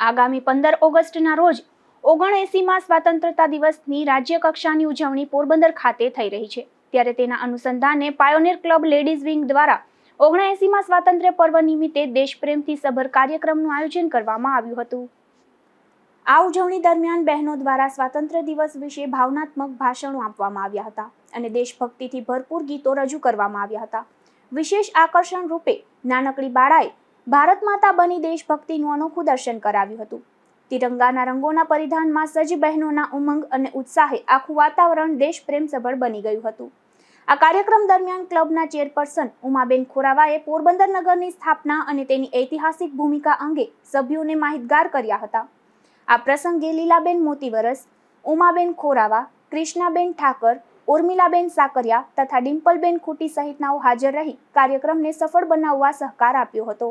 આગામી પંદર ઓગસ્ટના રોજ ઓગણએસીમાં સ્વાતંત્રતા દિવસની રાજ્ય કક્ષાની ઉજવણી પોરબંદર ખાતે થઈ રહી છે. ત્યારે તેના અનુસંધાને પાયોનિયર ક્લબ લેડીઝ વિંગ દ્વારા ઓગણએસીમાં સ્વાતંત્ર્ય પર્વ નિમિત્તે દેશપ્રેમથી સભર કાર્યક્રમનું આયોજન કરવામાં આવ્યું હતું. આ ઉજવણી દરમિયાન બહેનો દ્વારા સ્વાતંત્ર્ય દિવસ વિશે ભાવનાત્મક ભાષણો આપવામાં આવ્યા હતા અને દેશભક્તિથી ભરપૂર ગીતો રજૂ કરવામાં આવ્યા હતા. વિશેષ આકર્ષણ રૂપે નાનકડી બાળાએ ભારત માતા બની દેશભક્તિનું અનોખું દર્શન કરાવ્યું હતું. તિરંગાના રંગોના પરિધાનમાં સજ્જ બહેનોના ઉમંગ અને ઉત્સાહે આખું વાતાવરણ દેશપ્રેમ સભર બની ગયું હતું. આ કાર્યક્રમ દરમિયાન ક્લબના ચેરપર્સન ઉમાબેન ખોરાવાએ પોરબંદર નગરની સ્થાપના અને તેની ઐતિહાસિક ભૂમિકા અંગે સભ્યોને માહિતગાર કર્યા હતા. આ પ્રસંગે લીલાબેન મોતીવરસ, ઉમાબેન ખોરાવા, કૃષ્ણાબેન ઠાકર, ઉર્મિલાબેન સાકરિયા તથા ડિમ્પલબેન ખૂટી સહિતનાઓ હાજર રહી કાર્યક્રમને સફળ બનાવવા સહકાર આપ્યો હતો.